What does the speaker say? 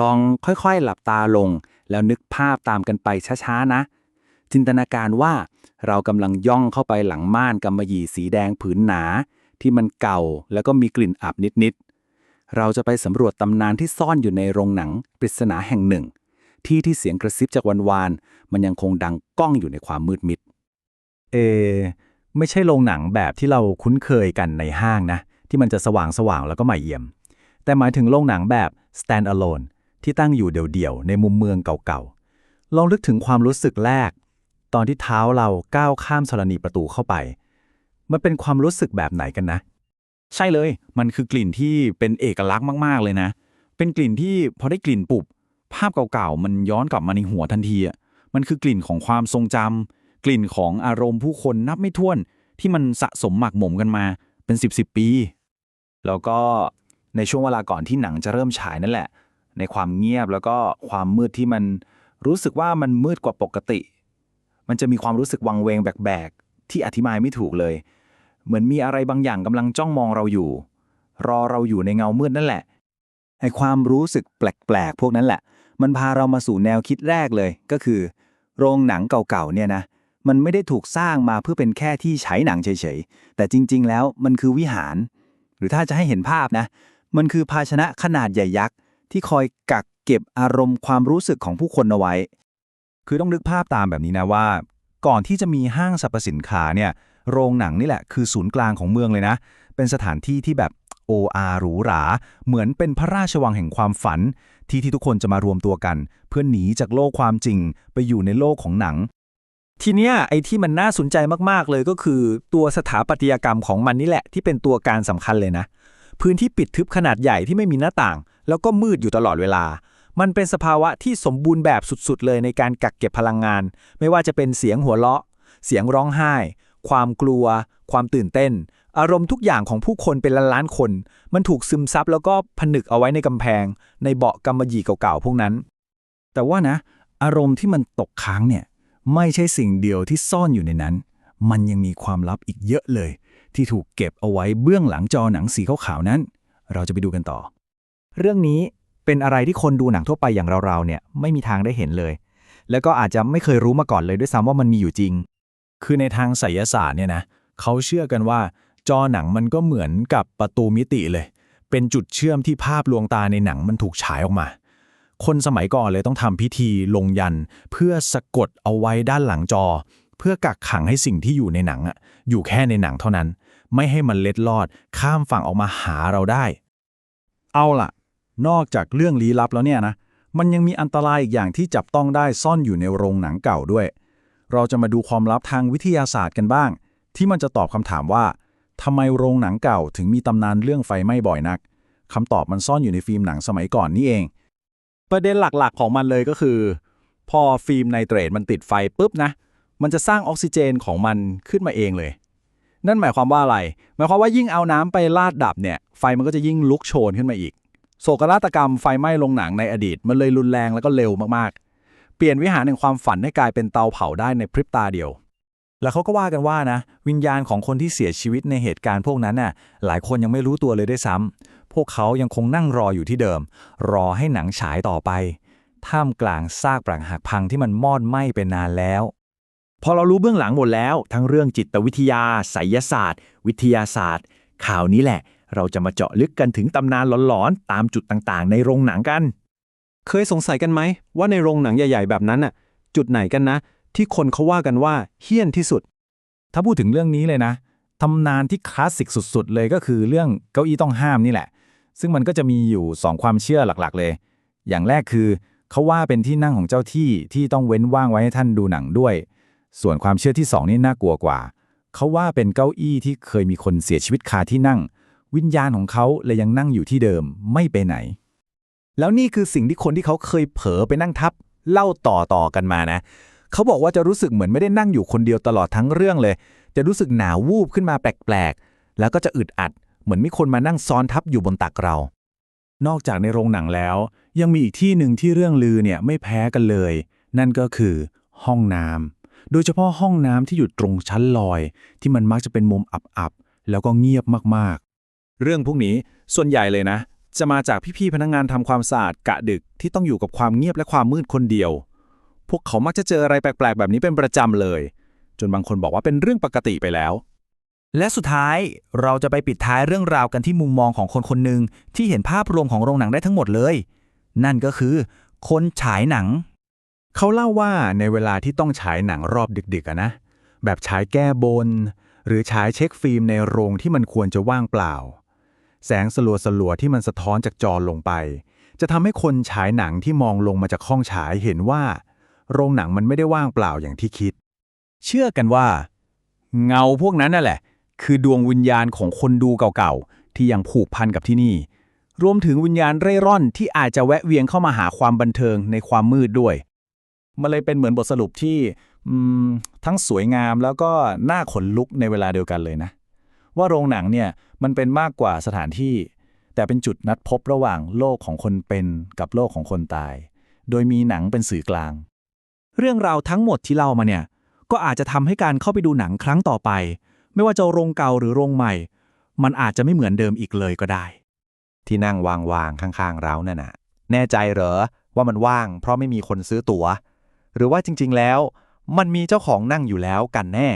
ลองค่อยๆหลับตาลง แล้วนึกภาพตามกันไปช้าๆนะ จินตนาการว่าเรากำลังย่องเข้าไปหลังม่านกำมะหยี่สีแดงผืนหนา ที่มันเก่าแล้วก็มีกลิ่นอับนิดๆ เราจะไปสำรวจตำนานที่ซ่อนอยู่ในโรงหนังปริศนาแห่งหนึ่ง ที่ที่เสียงกระซิบจากวันวานๆมันยังคงดังก้องอยู่ในความมืดมิด เอ ไม่ใช่โรงหนังแบบที่เราคุ้นเคยกันในห้างนะ ที่มันจะสว่างสว่างๆแล้วก็ใหม่เอี่ยม แต่หมายถึงโรงหนังแบบ stand alone ที่ตั้งอยู่เดี่ยวๆในมุมเมืองเก่าๆ ลองนึกถึงความรู้สึกแรก ตอนที่เท้าเราก้าวข้ามธรณีประตูเข้าไป มันเป็นความรู้สึกแบบไหนกันนะ ใช่เลย มันคือกลิ่นที่เป็นเอกลักษณ์มากๆเลยนะ เป็นกลิ่นที่พอได้กลิ่นปุบ ภาพเก่าๆ มันย้อนกลับมาในหัวทันทีอะ มันคือกลิ่นของความทรงจำกลิ่นของอารมณ์ผู้คนนับไม่ถ้วน ที่มันสะสมหมักหมมกันมา เป็น 10บสปี แล้วก็ในช่วงเวลาก่อนที่หนังจะเริ่มฉายนั่นแหละ ในความเงียบแล้วก็ความมืดที่มันรู้สึกว่ามันมืดกว่าปกติ มันจะมีความรู้สึกวังเวงแบกๆ ที่อธิบายไม่ถูกเลย เหมือนมีอะไรบางอย่างกำลังจ้องมองเราอยู่ รอเราอยู่ในเงามืดนั่นแหละไอความรู้สึกแปลกๆ พวกนั้นแหละ มันพาเรามาสู่แนวคิดแรกเลย ก็คือ โรงหนังเก่าๆ เนี่ยนะ มันไม่ได้ถูกสร้างมาเพื่อเป็นแค่ที่ฉายหนังเฉยๆ แต่จริง ๆ แล้วมันคือวิหาร หรือถ้าจะให้เห็นภาพนะ มันคือภาชนะขนาดใหญ่ยักษ์ ที่คอยกักเก็บอารมณ์ความรู้สึกของผู้คนเอาไว้ คือต้องนึกภาพตามแบบนี้นะว่า ก่อนที่จะมีห้างสรรพสินค้าเนี่ยโรงหนังนี่แหละคือศูนย์กลางของเมืองเลยนะ เป็นสถานที่ที่แบบโออาหรูหรา เหมือนเป็นพระราชวังแห่งความฝัน ที่ที่ทุกคนจะมารวมตัวกัน เพื่อหนีจากโลกความจริงไปอยู่ในโลกของหนัง ทีเนี้ยไอ้ที่มันน่าสนใจมากๆเลยก็คือ ตัวสถาปัตยกรรมของมันนี่แหละที่เป็นตัวการสำคัญเลยนะ พื้นที่ปิดทึบขนาดใหญ่ที่ไม่มีหน้าต่าง แล้วก็มืดอยู่ตลอดเวลา มันเป็นสภาวะที่สมบูรณ์แบบสุดๆ เลยในการกักเก็บพลังงาน ไม่ว่าจะเป็นเสียงหัวเราะ เสียงร้องไห้ ความกลัว ความตื่นเต้น อารมณ์ทุกอย่างของผู้คนเป็นล้านๆคน มันถูกซึมซับแล้วก็ผนึกเอาไว้ในกำแพง ในเบาะกำมะหยี่เก่าๆพวกนั้น แต่ว่านะ อารมณ์ที่มันตกค้างเนี่ยไม่ใช่สิ่งเดียวที่ซ่อนอยู่ในนั้น มันยังมีความลับอีกเยอะเลย ที่ถูกเก็บเอาไว้เบื้องหลังจอหนังสีขาวๆนั้น เราจะไปดูกันต่อ เรื่องนี้เป็นอะไรที่คนดูหนังทั่วไปอย่างเราๆเนี่ยไม่มีทางได้เห็นเลย แล้วก็อาจจะไม่เคยรู้มาก่อนเลยด้วยซ้ำว่ามันมีอยู่จริง คือในทางไสยศาสตร์เนี่ยนะเขาเชื่อกันว่าจอหนังมันก็เหมือนกับประตูมิติเลย เป็นจุดเชื่อมที่ภาพลวงตาในหนังมันถูกฉายออกมา คนสมัยก่อนเลยต้องทำพิธีลงยัน เพื่อสะกดเอาไว้ด้านหลังจอ เพื่อกักขังให้สิ่งที่อยู่ในหนังอะอยู่แค่ในหนังเท่านั้น ไม่ให้มันเล็ดลอด ข้ามฝั่งออกมาหาเราได้ เอาล่ะ นอกจากเรื่องลี้ลับแล้วเนี่ยนะ มันยังมีอันตรายอีกอย่างที่จับต้องได้ซ่อนอยู่ในโรงหนังเก่าด้วย เราจะมาดูความลับทางวิทยาศาสตร์กันบ้าง ที่มันจะตอบคำถามว่าทำไมโรงหนังเก่าถึงมีตำนานเรื่องไฟไหม้บ่อยนักคำตอบมันซ่อนอยู่ในฟิล์มหนังสมัยก่อนนี่เอง ประเด็นหลักๆของมันเลยก็คือ พอฟิล์มไนเตรตมันติดไฟปุ๊บนะ มันจะสร้างออกซิเจนของมันขึ้นมาเองเลย นั่นหมายความว่าอะไร หมายความว่ายิ่งเอาน้ำไปลาดดับเนี่ย ไฟมันก็จะยิ่งลุกโชนขึ้นมาอีก โศกนาฏกรรมไฟไหม้โรงหนังในอดีต มันเลยรุนแรงแล้วก็เร็วมากๆ เปลี่ยนวิหารแห่งความฝันให้กลายเป็นเตาเผาได้ในพริบตาเดียว แล้วเขาก็ว่ากันว่านะ วิญญาณของคนที่เสียชีวิตในเหตุการณ์พวกนั้นน่ะ หลายคนยังไม่รู้ตัวเลยด้วยซ้ำพวกเขายังคงนั่งรออยู่ที่เดิม รอให้หนังฉายต่อไป ท่ามกลางซากปรักหักพังที่มันมอดไหม้ไปนานแล้ว พอเรารู้เบื้องหลังหมดแล้ว ทั้งเรื่องจิตวิทยาไสยศาสตร์ วิทยาศาสตร์ ข่าวนี้แหละ เราจะมาเจาะลึกกันถึงตำนานหลอนๆ ตามจุดต่างๆ ในโรงหนังกัน เคยสงสัยกันไหม ว่าในโรงหนังใหญ่ ๆ แบบนั้นน่ะ จุดไหนกันนะ ที่คนเขาว่ากันว่าเฮี้ยนที่สุด ถ้าพูดถึงเรื่องนี้เลยนะตำนานที่คลาสสิกสุดๆ เลยก็คือเรื่องเก้าอี้ต้องห้ามนี่แหละ ซึ่งมันก็จะมีอยู่ 2 ความเชื่อหลักๆ เลย อย่างแรกคือเขาว่าเป็นที่นั่งของเจ้าที่ที่ต้องเว้นว่างไว้ให้ท่านดูหนังด้วย ส่วนความเชื่อที่ 2 นี่น่ากลัวกว่า เขาว่าเป็นเก้าอี้ที่เคยมีคนเสียชีวิตคาที่นั่ง วิญญาณของเขาเลยยังนั่งอยู่ที่เดิมไม่ไปไหน แล้วนี่คือสิ่งที่คนที่เขาเคยเผลอไปนั่งทับ เล่าต่อต่อกันมานะ เขาบอกว่าจะรู้สึกเหมือนไม่ได้นั่งอยู่คนเดียวตลอดทั้งเรื่องเลย จะรู้สึกหนาววูบขึ้นมาแปลกๆ แล้วก็จะอึดอัด เหมือนมีคนมานั่งซ้อนทับอยู่บนตักเรา นอกจากในโรงหนังแล้ว ยังมีอีกที่หนึ่งที่เรื่องลือเนี่ยไม่แพ้กันเลย นั่นก็คือ ห้องน้ำ โดยเฉพาะห้องน้ำที่อยู่ตรงชั้นลอย ที่มันมักจะเป็นมุมอับๆแล้วก็เงียบมากๆ เรื่องพวกนี้ส่วนใหญ่เลยนะ จะมาจากพี่ๆพนักงานทำความสะอาดกะดึกที่ต้องอยู่กับความเงียบและความมืดคนเดียว พวกเขามักจะเจออะไรแปลกๆ แบบนี้เป็นประจำเลย จนบางคนบอกว่าเป็นเรื่องปกติไปแล้วและสุดท้ายเราจะไปปิดท้ายเรื่องราวกันที่มุมมองของคนคนหนึ่งที่เห็นภาพรวมของโรงหนังได้ทั้งหมดเลย นั่นก็คือ คนฉายหนัง เขาเล่าว่าในเวลาที่ต้องฉายหนังรอบดึกๆนะแบบฉายแก้บน หรือฉายเช็คฟิล์มในโรงที่มันควรจะว่างเปล่า แสงสลัวๆที่มันสะท้อนจากจอลงไป จะทำให้คนฉายหนังที่มองลงมาจากห้องฉายเห็นว่า โรงหนังมันไม่ได้ว่างเปล่าอย่างที่คิด เชื่อกันว่า เงาพวกนั้นนั่นแหละ คือดวงวิญญาณของคนดูเก่าๆ ที่ยังผูกพันกับที่นี่ รวมถึงวิญญาณเร่ร่อนที่อาจจะแวะเวียนเข้ามาหาความบันเทิงในความมืดด้วย มันเลยเป็นเหมือนบทสรุปที่ทั้งสวยงามแล้วก็น่าขนลุกในเวลาเดียวกันเลยนะ ว่าโรงหนังเนี่ยมันเป็นมากกว่าสถานที่ แต่เป็นจุดนัดพบระหว่างโลกของคนเป็นกับโลกของคนตาย โดยมีหนังเป็นสื่อกลาง เรื่องราวทั้งหมดที่เล่ามาเนี่ยก็อาจจะทำให้การเข้าไปดูหนังครั้งต่อไป ไม่ว่าจะโรงเก่าหรือโรงใหม่ มันอาจจะไม่เหมือนเดิมอีกเลยก็ได้ ที่นั่งวางๆข้างๆเรานั่นน่ะ แน่ใจเหรอว่ามันว่าง เพราะไม่มีคนซื้อตั๋ว หรือว่าจริงๆแล้ว มันมีเจ้าของนั่งอยู่แล้วกันแน่